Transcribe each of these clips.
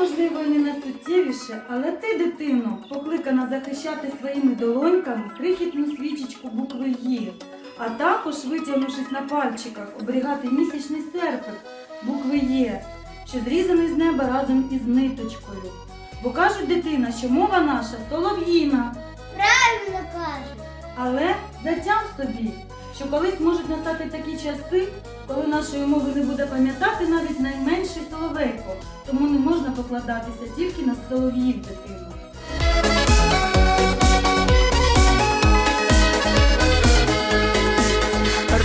можливо, і не найсуттєвіше, але ти, дитино, покликана захищати своїми долоньками крихітну свічечку букви «Ї», а також, витягнувшись на пальчиках, оберігати місячний серпик букви «Є», що зрізаний з неба разом із ниточкою. Бо кажуть дитина, що мова наша солов'їна. Правильно кажуть. Але затям собі, що колись можуть настати такі часи, коли нашої мови не буде пам'ятати навіть найменший соловейко, тому не можна покладатися тільки на солов'їв дитину.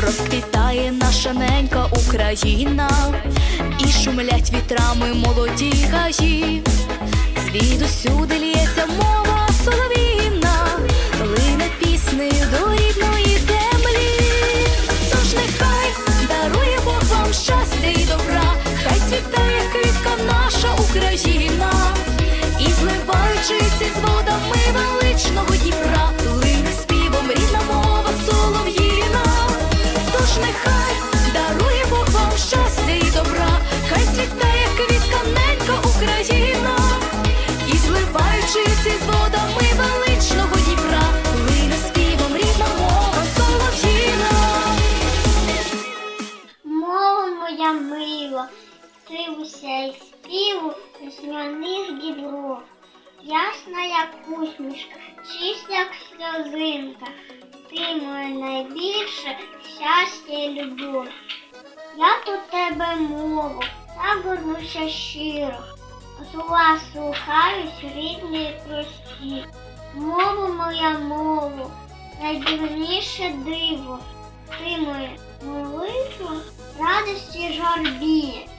Розквітає наша ненька Україна, і шумлять вітрами молоді гаї. Звідусюди лється зливаючись із водами величного Дніпра, лине співом моя мила, ти уся співу весняних дібров. Ясна, як усмішка, чиста, як сльозинка. Ти моє найбільше щастя і любов. Я тут тебе мову, та горнуся щиро. З вас слухаюсь рідні прості. Мову моя мову, найдивніше диво. Ти моє молитва, радості й жар біль.